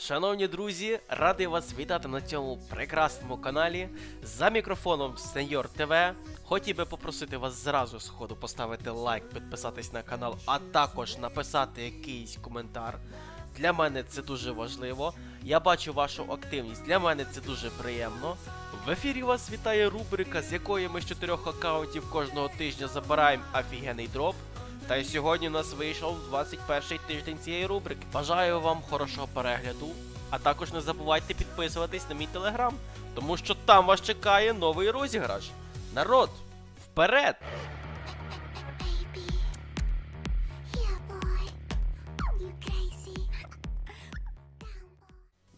Шановні друзі, радий вас вітати на цьому прекрасному каналі. За мікрофоном Сеньор ТВ. Хотів би попросити вас зразу з ходу поставити лайк, підписатись на канал, а також написати якийсь коментар. Для мене це дуже важливо. Я бачу вашу активність. Для мене це дуже приємно. В ефірі вас вітає рубрика, з якої ми з чотирьох аккаунтів кожного тижня забираємо офігенний дроп. Та й сьогодні у нас вийшов 21 тиждень цієї рубрики. Бажаю вам хорошого перегляду, а також не забувайте підписуватись на мій телеграм, тому що там вас чекає новий розіграш. Народ, вперед!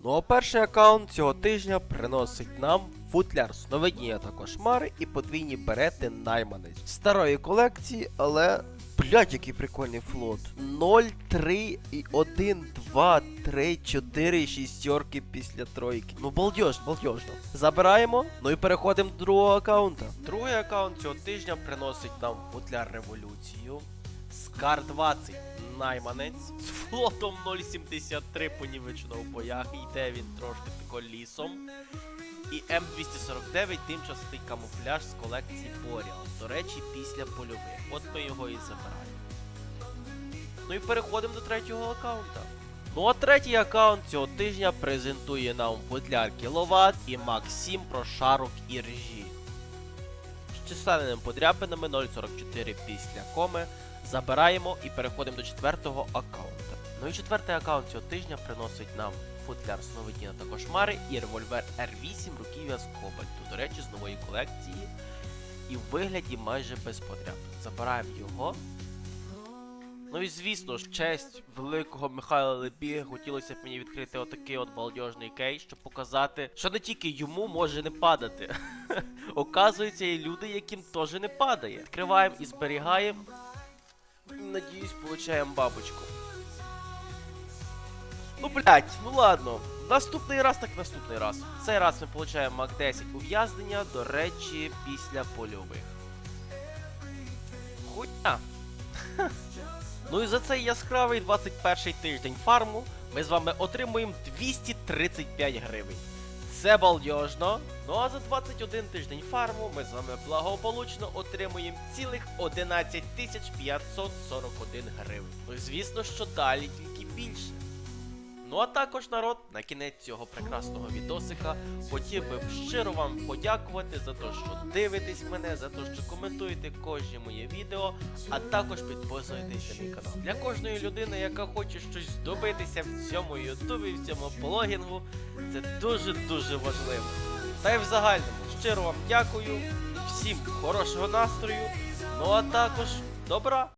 Ну а перший аккаунт цього тижня приносить нам футляр сновидіння та кошмари і подвійні берети найманець. Старої колекції, але. Блять, який прикольний флот. 0, 3 і 1, 2, 3, 4 шістерки після тройки. Ну балдеж, балдежно. Забираємо. Ну і переходимо до другого аккаунта. Другий аккаунт цього тижня приносить нам футляр революцію. Скар 20 найманець з флотом 0,73 понівечено в боях. Йде він трошки тако лісом. І М249 тимчасовий камуфляж з колекції Boreal. До речі, після польових. От ми його і забираємо. Ну і переходимо до третього аккаунта. Ну а третій аккаунт цього тижня презентує нам футляр Кіловат і Максим прошарок і ржі. З численними подряпинами 0.44 після коми. Забираємо і переходимо до четвертого аккаунта. Ну і четвертий аккаунт цього тижня приносить нам футляр сновидіння та кошмари і револьвер R8 руків'я з кобальту. До речі, з нової колекції. І в вигляді майже без подряпин. Забираємо його. Ну і звісно в честь великого Михайла Лебіги хотілося б мені відкрити отакий от балдежний кейс, щоб показати, що не тільки йому може не падати. Оказується, є люди, яким теж не падає. Відкриваємо і зберігаємо. Надіюсь, получаємо бабочку. Ну блять, ну ладно. Наступний раз так наступний раз. Цей раз ми получаємо Мак 10 ув'язнення, до речі, після польових. Хуйня. Ну і за цей яскравий 21 тиждень фарму ми з вами отримуємо 235 гривень. Це балдежно. Ну а за 21 тиждень фарму ми з вами благополучно отримуємо цілих 11 тисяч 541 гривень. Ну звісно, що далі тільки більше. Ну а також народ, на кінець цього прекрасного відосика хотів би щиро вам подякувати за те, що дивитесь мене, за те, що коментуєте кожне моє відео, а також підписуєтесь на мій канал. Для кожної людини, яка хоче щось добитися в цьому ютубі, в цьому блогінгу, це дуже-дуже важливо. Та й в загальному щиро вам дякую, всім хорошого настрою, ну а також добра!